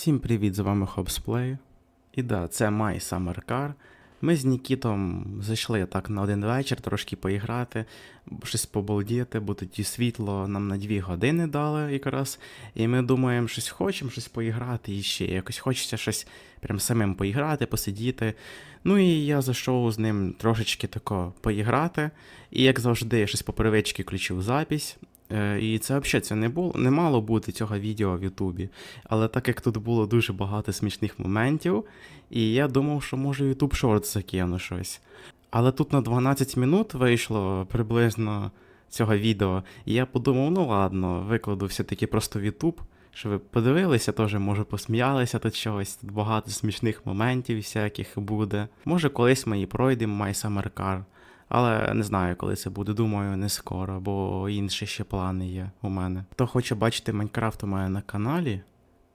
Всім привіт, з вами Hobsplay. І да, це My Summer Car. Ми з Нікітом зайшли так на один вечір трошки поіграти, щось побалдіти, бо тоді світло нам на дві години дали якраз. І ми думаємо, щось хочемо, щось поіграти і ще. Якось хочеться щось прям самим поіграти, посидіти. Ну і я зайшов з ним трошечки тако поіграти. І як завжди, щось по привичці включив запись. Е, І це взагалі це не було, не мало бути цього відео в Ютубі. Але так як тут було дуже багато смішних моментів, і я думав, що може YouTube Shorts закину щось. Але тут на 12 минут вийшло приблизно цього відео, і я подумав, ну ладно, викладу все-таки просто в YouTube, щоб ви подивилися, теж може посміялися тут чогось, тут багато смішних моментів всяких буде. Може, колись ми і пройдемо My Summer Car. Але не знаю, коли це буде. Думаю, не скоро, бо інші ще плани є у мене. Хто хоче бачити Майнкрафт у мене на каналі,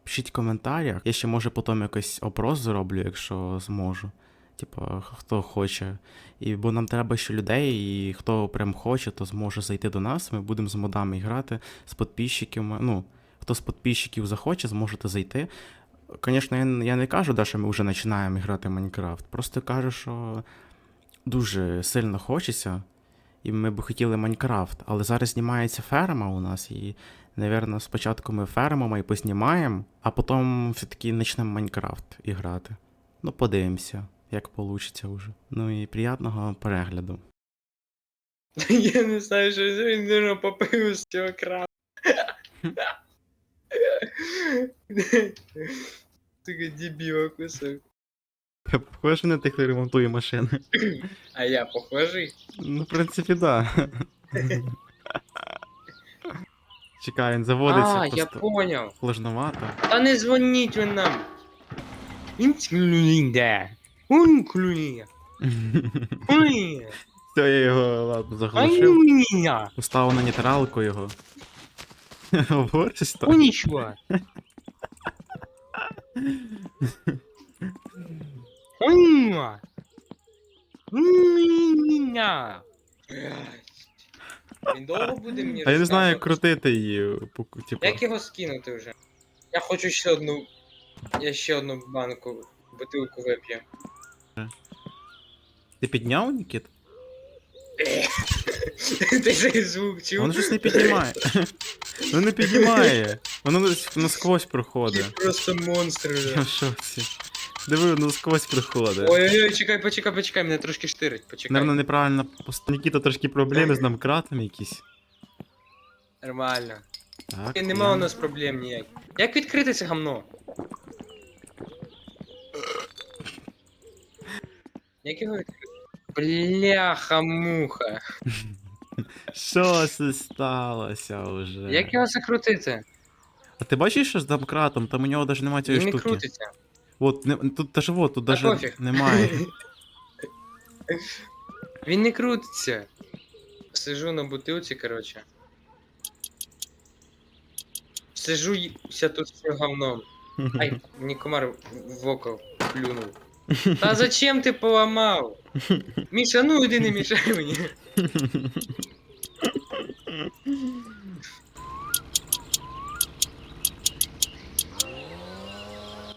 пишіть в коментарях. Я ще може потім якийсь опрос зроблю, якщо зможу. Типа, хто хоче. І бо нам треба ще людей, і хто прям хоче, то зможе зайти до нас. Ми будемо з модами грати, з підписчиків. Ну, хто з підписчиків захоче, зможете зайти. Звісно, я не кажу, да, що ми вже починаємо грати в Майнкрафт. Просто кажу, що дуже сильно хочеться, і ми б хотіли Майнкрафт, але зараз знімається ферма у нас, і, напевно, спочатку ми фермимо і познімаємо, а потім все-таки почнемо Майнкрафт грати. Ну, подивимося, як вийде вже. Ну і приятного перегляду. Я не знаю, що він дуже попив з цього крана. Тільки дебіла кусок. Я похоже на тих, хто ремонтує машини. А я похожий? Ну, в принципі, так. Да. Чекай, він заводиться А, я просто поняв. сложновато. Та не дзвоніть ви нам. Він клюнде. Он клює. Клює. Все, я його ладно заглушив. ні. Поставив на нейтралку його. Говориш то? Унічва. Він довго буде мені А я не знаю, як розказувати? крутити її. пу- Типа. Як його скинути вже? Я хочу ще одну. Я ще одну банку, бутилку вип'ю. Ти підняв, Нікіт? Ти цей звук чув? Воно щось не піднімає. Воно не піднімає. Воно насквозь проходить. Ти просто монстр вже. Диви, воно насквозь проходить. Ой-ой-ой, чекай, почекай, почекай, мене трошки штирить, почекай. Наверно, неправильно. Нікіта трошки проблеми з намкратом якісь. Нормально. Так. І нема у нас проблем ніяк. Як відкрити це гамно? Як його відкрити? Бляха-муха. Що це сталося вже? Як його закрутити? А ти бачиш, що з домкратом? Там у нього навіть немає цієї Він не штуки. крутиться. От, не, тут даже вот, тут даже пофіг. немає. Він не крутиться. Сижу на бутилці, короче. Сижу ся тут все говном. Ай, мені комар в око плюнув. Та зачем ти поламав? Міша, ну іди не мішай мені.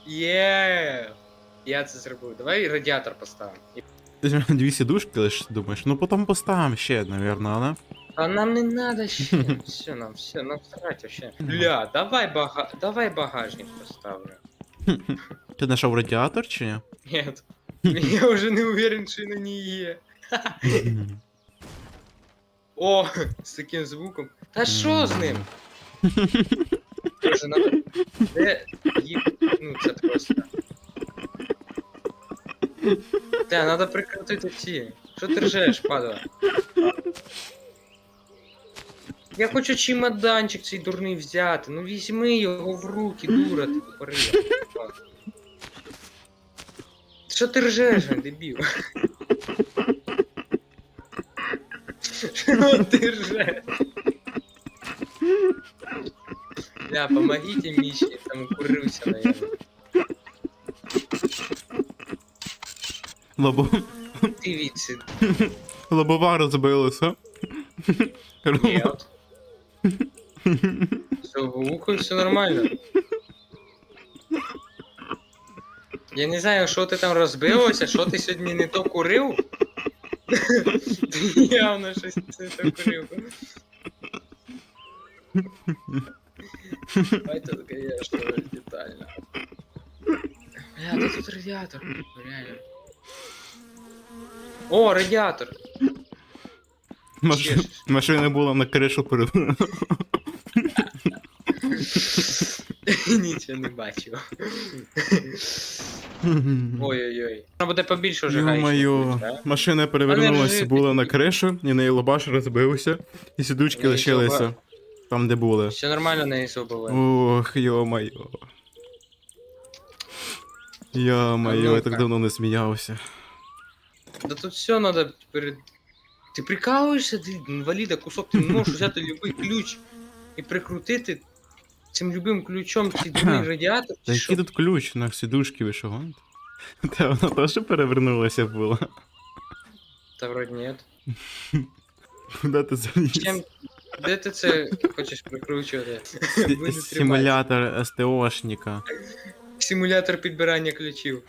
Є. Я це зробив. Давай радіатор поставимо. І- Ти дві сідушки лиш думаєш, ну потім поставимо ще, напевно, але. А нам не надо ще. Все, нам все, нам срать вообще. Бля, давай бага... давай багажник поставлю. Ти знайшов радіатор чи ні? Нет. Я вже не уверен, що на ній є. О, з таким звуком. Та що з ним? Тоже надо. Де їх... Ну, це просто. Та, надо прикрутити ці. Що ти ржеш, падала? Я хочу чемоданчик цей дурний взяти. Ну візьми його в руки, дура, ти тупорила. Що ти ржеш, дебіл? Що ти ржеш? Бля, помогите Мише, там укурился, наверное. Лобо... Ты вице. Лобова розбилася. Нет. Все, в ухо все нормально. Я не знаю, що ти там розбилося, що ти сьогодні не то курив. Ти явно щось не то курив. Давайте конечно, детально. Бля, да тут радіатор. Реально. О, радіатор. Маш... Машина була на кришу перевернена. Нічого не бачив. Ой-ой-ой. Вона буде побільше вже Йо-моє, машина перевернулася, була на кришу, і неї лобаш розбився, і сідучки лишилися чого? Там, де були. Все нормально не зубили. Ох, йо-моє. Йо-моє, я так давно не сміявся. Да тут все надо перед... Ти прикалуєшся, ти інваліда, кусок, ти не можеш взяти любий ключ і прикрутити цим любим ключом цей другий радіатор. Та чи що? який тут ключ на сідушки ви що гоните? Та вона теж перевернулася була. Та вроді ні. Куди ти заліз? Чим... Де ти це хочеш прикручувати? Буде Симулятор СТОшника. Симулятор підбирання ключів.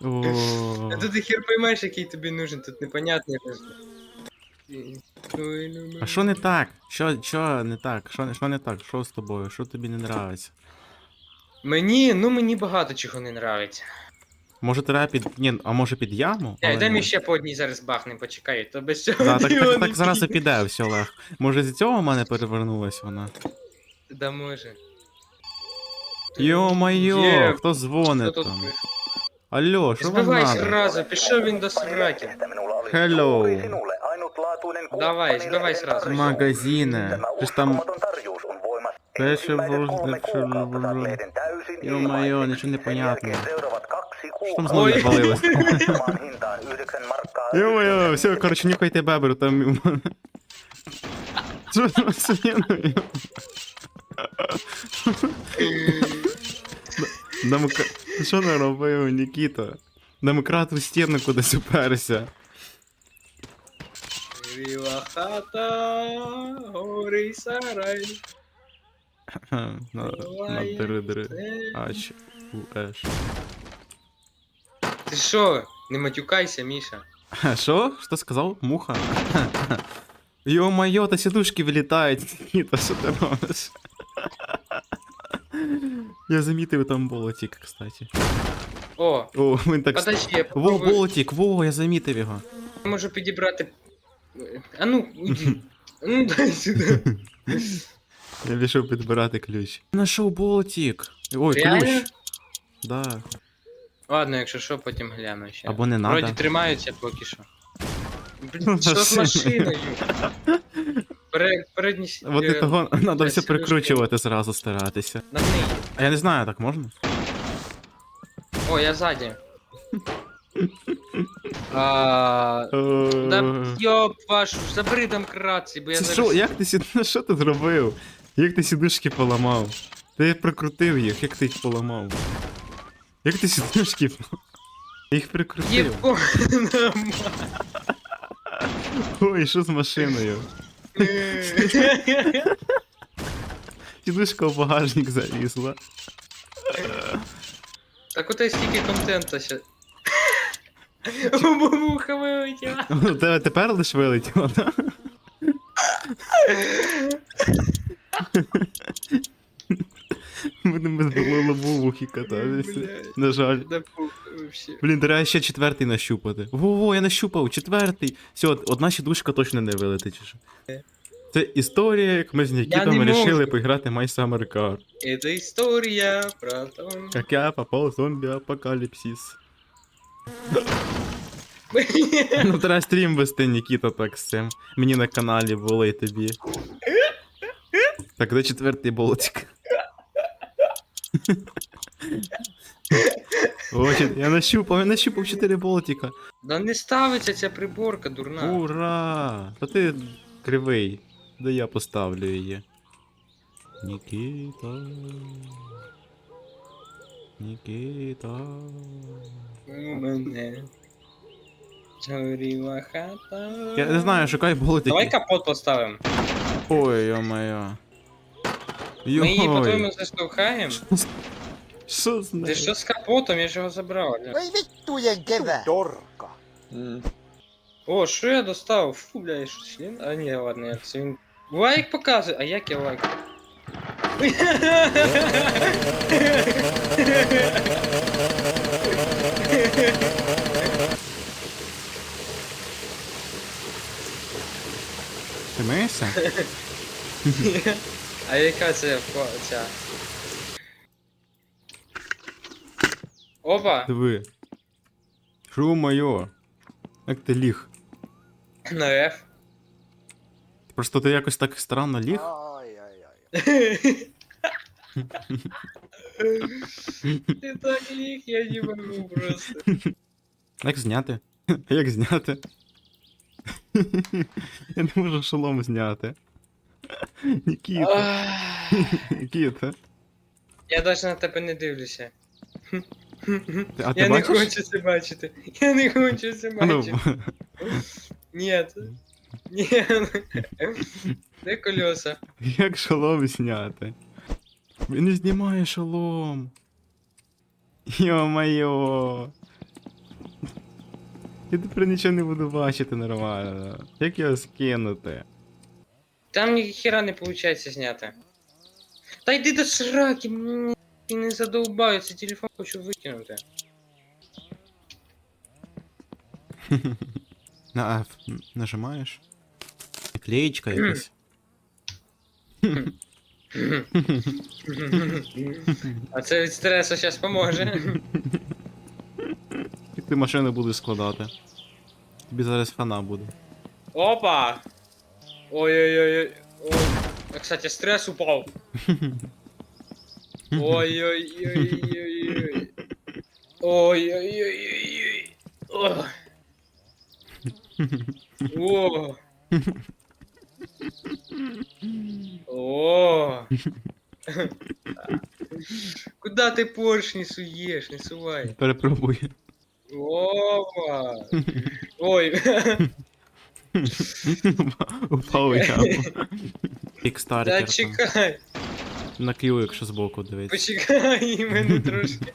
О, А тут ти хер поймаєш, який тобі нужен, тут непонятно. А що не так? Що, що не так? Що, що не так? Що з тобою? Що тобі не нравиться? Мені, ну мені багато чого не нравиться. Може треба під. Ні, а може під яму? Дай ні. мені ще по одній зараз бахнем, почекай, то без цього. Да, так, так, не так зараз і піде. все легко. Може з цього в мене перевернулась вона? Да може. Йо-майо, Є, хто Хто дзвонить тут? там? Алло, що вам Збивай надо? зразу, пішов він до сраки. Hello. Давай, збивай сразу. Магазини. Ти ж там Перше вожде, Йо-майо, нічого не понятно. Що там знову Ой. відвалилось? Йо-моє, все, коротше, нюхайте бебру, там. Що там свиною? Демокра... Що наробив, Нікіта? Демократ у стіну кудись уперся. Ріла хата, горий сарай. На, на дри-дри. Ач, у, еш. Ти що? Не матюкайся, Міша. Ха, Що? Що сказав? Муха? Йо-моє, та сідушки вилітають. Нікіта, що ти робиш? Я замітив там болотик, кстати. О, О, він так. подожди, я Во, попробую. болотик, во, я замітив його. Я можу підібрати. А ну, уйди. Ну дай сюди. Я пішов підбирати ключ. Нашов болотик. Ой, Реально? ключ. Да. Ладно, якщо що, потім гляну ще. Або не Вроді тримаються поки що. Блін, що з машиною? Пере- Передні с- Вот і е, того треба все сідушки. прикручувати зразу старатися. На неї. А я не знаю, так можна? О, я ззаді. А, да Е, йоп вашу, забери там кратці, бо я Це зараз... що, як ти сід... що ти зробив? Як ти сідушки поламав? Ти прикрутив їх, як ти їх поламав? Як ти сідушки поламав? Я їх прикрутив. Єбо, Ой, що з машиною? Сідушка в багажник залізла. Так от стільки контента ще. Бабуха вилетіла. У тебе тепер лиш вилетіло, так? Будемо без лобовухи кататися. На жаль. Блін, треба ще четвертий нащупати. Во-во, я нащупав, четвертий. Все, одна сідушка точно не вилетить. Це історія, як ми з Нікітом вирішили поіграти My Summer Car. Это історія то. Як я попав в зомбі-апокаліпсис. Ну, треба стрім вести, Нікіта, так з цим. Мені на каналі було і тобі. Так, де четвертий болтик? О, я нащупав, я нащупав 4 болтика. Да не ставиться ця приборка, дурна. Ура! Та ти кривий. Да я поставлю її. Нікіта. Нікіта. У мене. Горіла хата. Я не знаю, шукай болтики. Давай капот поставимо. Ой, ё-моё. Ми її Йой. по-твоєму заштовхаємо. Що з Ти нею? що з капотом? Я ж його забрав. Аля. Voi vittujen kevää. Dorka. О, що я достав? Фу, бля, я що член? А ні, ладно, я це він. Лайк показує, а як я лайк? Ти миєшся? А яка це ця? Опа! Диви. Шо моє? Як ти ліг? На F. Просто ти якось так странно ліг. Ти так ліг, я не можу просто. Як зняти? Як зняти? Я не можу шолом зняти. Нікіта, Нікіта. Я навіть на тебе не дивлюся. А ти Я не бачиш? хочу це бачити. Я не хочу це ну, бачити. Ні. Ні. Де колеса? Як шолом зняти? Він не знімає шолом. Йо-майо. Я тепер нічого не буду бачити нормально. Як його скинути? Там ні хіра не виходить зняти. Та йди до сраки, і не задовбаю, цей телефон хочу викинути. На F нажимаєш? Клеєчка якась. А це від стресу зараз поможе. Ти машину будеш складати? Тобі зараз хана буде. Опа! Ой-ой-ой. Ой. А, кстати, стресс упал. Ой-ой-ой-ой-ой. Ой-ой-ой-ой-ой. О. О. Куда ты поршни суешь? Не сувай. Перепробуй. Опа. Ой. Упав у яму. Да Кікстартер там. чекай. На Q, якщо збоку дивитися. Почекай мене трошки.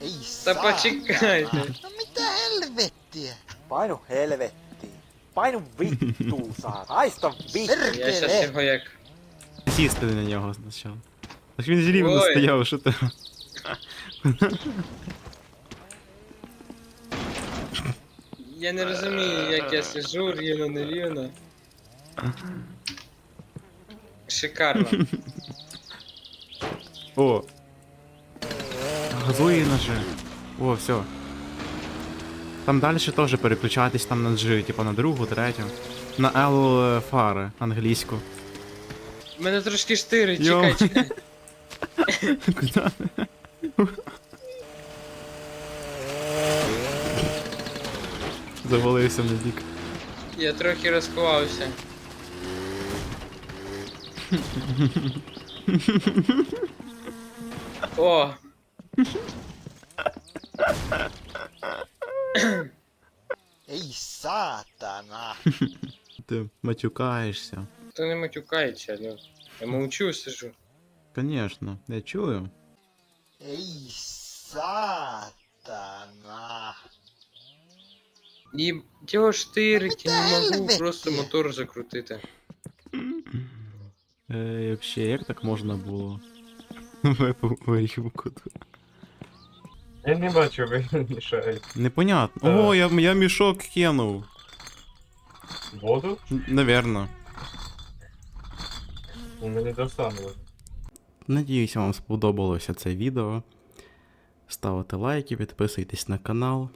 Ei Та saa. почекайте. No mitä helvettiä? Painu helvettiin. Painu vittuun saa. Haista vittu. Я щас Perkele. його як. Сісти на нього спочатку. Так він ж рівно Ой. стояв, що ти. Я не розумію, як я сижу, рівно, не рівно. Шикарно. О! Газує на G. О, все. Там далі теж переключатись там на G, типа на другу, третю. На L е, фари англійську. Мене трошки штирить, Йо. чекай, чекай. Куда? Завалився на бік. Я трохи розховався. О, Ei saatana. Ти матюкаєшся. то не матюкається, ну. Я мовчу, сижу. Конечно, я чую. Ei saatana. Його штирить, я не Helvetti. просто мотор закрутити. Е, вообще, як так можна було? Тут. Я не бачу, ви мішають. Непонятно. О, я, я мішок кинув. Воду? Наверно. У мене достануло. Надіюся, вам сподобалося це відео. Ставте лайки, підписуйтесь на канал.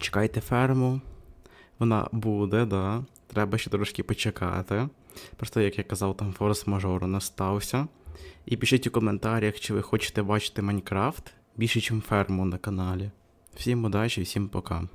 Чекайте ферму. Вона буде, да. Треба ще трошки почекати. Просто, як я казав, там форс-мажор настався. І пишіть у коментарях, чи ви хочете бачити Майнкрафт більше, ніж ферму на каналі. Всім удачі, всім пока.